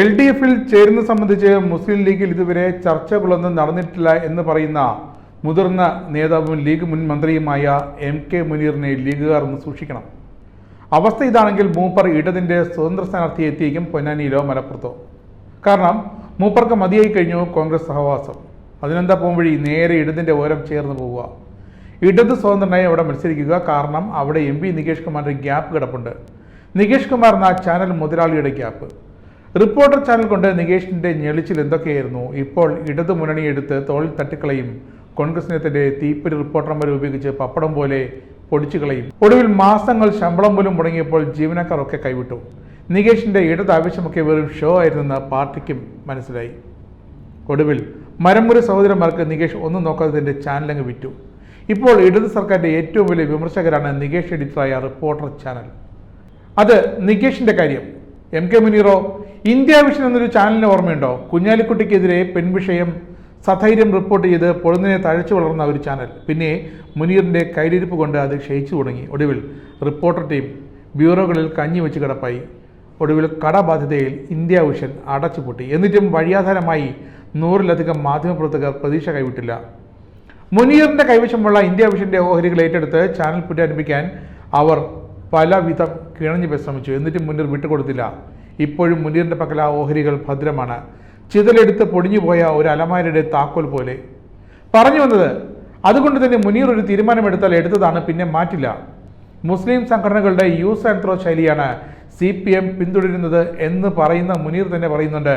L D എഫിൽ ചേരുന്നത് സംബന്ധിച്ച് മുസ്ലിം ലീഗിൽ ഇതുവരെ ചർച്ചകളൊന്നും നടന്നിട്ടില്ല എന്ന് പറയുന്ന മുതിർന്ന നേതാവും ലീഗ് മുൻ മന്ത്രിയുമായ എം കെ മുനീറിനെ ലീഗുകാർ ഒന്ന് സൂക്ഷിക്കണം. അവസ്ഥ ഇതാണെങ്കിൽ മൂപ്പർ ഇടതിന്റെ സ്വതന്ത്ര സ്ഥാനാർത്ഥിയെ എത്തിയേക്കും പൊന്നാനിയിലോ മലപ്പുറത്തോ. കാരണം മൂപ്പർക്ക് മതിയായി കഴിഞ്ഞു കോൺഗ്രസ് സഹവാസം. അതിനെന്താ പോകുമ്പഴി നേരെ ഇടതിന്റെ ഓരം ചേർന്ന് പോവുക. ഇടത് സ്വതന്ത്രനായി അവിടെ മത്സരിക്കുക. കാരണം അവിടെ എം പി നികേഷ് കുമാറിന്റെ ഗ്യാപ്പ് കിടപ്പുണ്ട്. നികേഷ് കുമാർ എന്ന ചാനൽ മുതലാളിയുടെ ഗ്യാപ്പ്. റിപ്പോർട്ടർ ചാനൽ കൊണ്ട് നികേഷിന്റെ ഞെളിച്ചിൽ എന്തൊക്കെയായിരുന്നു? ഇപ്പോൾ ഇടതു മുന്നണി എടുത്ത് തോളിൽ തട്ടിക്കളയും. കോൺഗ്രസ് കോൺഗ്രസിനെതിരെ തീപ്പൊരി റിപ്പോർട്ടർമാരെ ഉപയോഗിച്ച് പപ്പടം പോലെ പൊടിച്ചു കളയും. ഒടുവിൽ മാസങ്ങൾ ശമ്പളം പോലും മുടങ്ങിയപ്പോൾ ജീവനക്കാരൊക്കെ കൈവിട്ടു. നികേഷിന്റെ ഇടത് ആവശ്യമൊക്കെ വെറും ഷോ ആയിരുന്നെന്ന് പാർട്ടിക്കും മനസ്സിലായി. ഒടുവിൽ മരമുറി സഹോദരന്മാർക്ക് നികേഷ് ഒന്നും നോക്കാത്തതിന്റെ ചാനലങ്ങ് വിറ്റു. ഇപ്പോൾ ഇടത് സർക്കാരിന്റെ ഏറ്റവും വലിയ വിമർശകരാണ് നികേഷ് എഡിറ്ററായ റിപ്പോർട്ടർ ചാനൽ. അത് നികേഷിന്റെ കാര്യം. എം കെ മുനീറോ ഇന്ത്യ വിഷൻ എന്നൊരു ചാനലിന് ഓർമ്മയുണ്ടോ? കുഞ്ഞാലിക്കുട്ടിക്കെതിരെ പെൺവിഷയം സധൈര്യം റിപ്പോർട്ട് ചെയ്ത് പൊഴുന്നിനെ തഴച്ചു വളർന്ന ഒരു ചാനൽ. പിന്നെ മുനീറിന്റെ കൈലിരിപ്പ് കൊണ്ട് അത് ക്ഷയിച്ചു തുടങ്ങി. ഒടുവിൽ റിപ്പോർട്ടർ ടീം ബ്യൂറോകളിൽ കഞ്ഞി വെച്ച് കിടപ്പായി. ഒടുവിൽ കടബാധ്യതയിൽ ഇന്ത്യ വിഷൻ അടച്ചുപൂട്ടി. എന്നിട്ടും വഴിയാധാരമായി നൂറിലധികം മാധ്യമപ്രവർത്തകർ പ്രതീക്ഷ കൈവിട്ടില്ല. മുനീറിന്റെ കൈവശമുള്ള ഇന്ത്യ വിഷന്റെ ഓഹരികൾ ഏറ്റെടുത്ത് ചാനൽ പുനരാരംഭിക്കാൻ അവർ പലവിധം കിണഞ്ഞു പരിശ്രമിച്ചു എന്നിട്ടും മുനീർ വിട്ടുകൊടുത്തില്ല. ഇപ്പോഴും മുനീറിന്റെ പക്കൽ ആ ഓഹരികൾ ഭദ്രമാണ്. ചിതലെടുത്ത് പൊടിഞ്ഞുപോയ ഒരു അലമാരയുടെ താക്കോൽ പോലെ. പറഞ്ഞു വന്നത് അതുകൊണ്ട് തന്നെ മുനീർ ഒരു തീരുമാനമെടുത്താൽ എടുത്തതാണ് പിന്നെ മാറ്റില്ല. മുസ്ലിം സംഘടനകളുടെ യൂസ് ആൻഡ് ത്രോ ശൈലിയാണ് സി പി എം പിന്തുടരുന്നത് എന്ന് പറയുന്ന മുനീർ തന്നെ പറയുന്നുണ്ട്.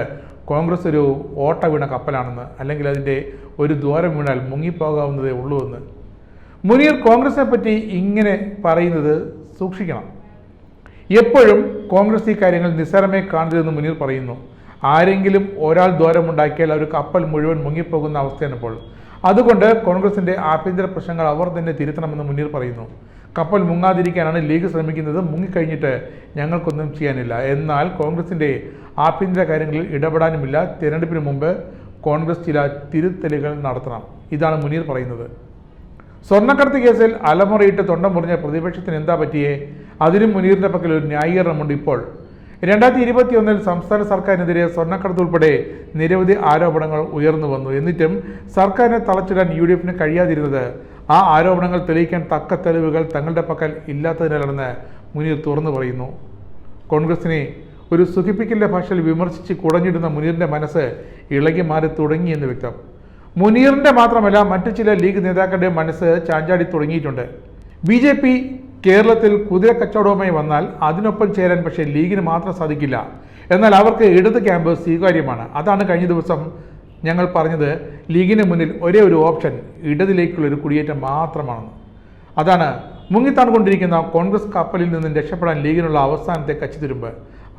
കോൺഗ്രസ് ഒരു ഓട്ട വീണ കപ്പലാണെന്ന്. അല്ലെങ്കിൽ അതിന്റെ ഒരു ദ്വാരം വീണാൽ മുങ്ങിപ്പോകാവുന്നതേ ഉള്ളൂ എന്ന്. മുനീർ കോൺഗ്രസിനെ പറ്റി ഇങ്ങനെ പറയുന്നത് സൂക്ഷിക്കണം. എപ്പോഴും കോൺഗ്രസ് ഈ കാര്യങ്ങൾ നിസ്സാരമായി കാണരുതെന്ന് മുനീർ പറയുന്നു. ആരെങ്കിലും ഒരാൾ ദ്വാരമുണ്ടാക്കിയാൽ ഒരു കപ്പൽ മുഴുവൻ മുങ്ങിപ്പോകുന്ന അവസ്ഥയാണ് ഇപ്പോൾ. അതുകൊണ്ട് കോൺഗ്രസിന്റെ ആഭ്യന്തര പ്രശ്നങ്ങൾ അവർ തന്നെ തിരുത്തണമെന്ന് മുനീർ പറയുന്നു. കപ്പൽ മുങ്ങാതിരിക്കാനാണ് ലീഗ് ശ്രമിക്കുന്നത്. മുങ്ങിക്കഴിഞ്ഞിട്ട് ഞങ്ങൾക്കൊന്നും ചെയ്യാനില്ല. എന്നാൽ കോൺഗ്രസിന്റെ ആഭ്യന്തര കാര്യങ്ങളിൽ ഇടപെടാനുമില്ല. തിരഞ്ഞെടുപ്പിന് മുമ്പ് കോൺഗ്രസ് ചില തിരുത്തലുകൾ നടത്തണം. ഇതാണ് മുനീർ പറയുന്നത്. സ്വർണക്കടത്ത് കേസിൽ അലമുറയിട്ട് തൊണ്ടം മുറിഞ്ഞ പ്രതിപക്ഷത്തിന് എന്താ പറ്റിയേ? അതിനും മുനീറിന്റെ പക്കൽ ഒരു ന്യായീകരണമുണ്ട് ഇപ്പോൾ. രണ്ടായിരത്തി ഇരുപത്തി ഒന്നിൽ സംസ്ഥാന സർക്കാരിനെതിരെ സ്വർണക്കടത്ത് ഉൾപ്പെടെ നിരവധി ആരോപണങ്ങൾ ഉയർന്നു വന്നു. എന്നിട്ടും സർക്കാരിനെ തളച്ചിടാൻ യു ഡി എഫിന് കഴിയാതിരുന്നത് ആ ആരോപണങ്ങൾ തെളിയിക്കാൻ തക്ക തെളിവുകൾ തങ്ങളുടെ പക്കൽ ഇല്ലാത്തതിനാലാണെന്ന് മുനീർ തുറന്നു പറയുന്നു. കോൺഗ്രസിനെ ഒരു സുഖിപ്പിക്കലിന്റെ ഭാഷയിൽ വിമർശിച്ച് കുടഞ്ഞിടുന്ന മുനീറിന്റെ മനസ്സ് ഇളകി മാറി തുടങ്ങിയെന്ന് വ്യക്തം. മുനീറിന്റെ മാത്രമല്ല മറ്റു ചില ലീഗ് നേതാക്കളുടെ മനസ്സ് ചാഞ്ചാടി തുടങ്ങിയിട്ടുണ്ട്. ബി ജെ പി കേരളത്തിൽ കുതിര കച്ചവടവുമായി വന്നാൽ അതിനൊപ്പം ചേരാൻ പക്ഷേ ലീഗിന് മാത്രം സാധിക്കില്ല. എന്നാൽ അവർക്ക് ഇടത് ക്യാമ്പ് സ്വീകാര്യമാണ്. അതാണ് കഴിഞ്ഞ ദിവസം ഞങ്ങൾ പറഞ്ഞത്. ലീഗിന് മുന്നിൽ ഒരേ ഒരു ഓപ്ഷൻ ഇടതിലേക്കുള്ള ഒരു കുടിയേറ്റം മാത്രമാണ് അതാണ് മുങ്ങിത്താണുകൊണ്ടിരിക്കുന്ന കോൺഗ്രസ് കപ്പലിൽ നിന്നും രക്ഷപ്പെടാൻ ലീഗിനുള്ള അവസാനത്തെ കച്ചിത്തുരുമ്പ്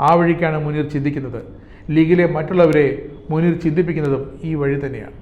ആ വഴിക്കാണ് മുനീർ ചിന്തിക്കുന്നത്. ലീഗിലെ മറ്റുള്ളവരെ മുനീർ ചിന്തിപ്പിക്കുന്നതും ഈ വഴി തന്നെയാണ്.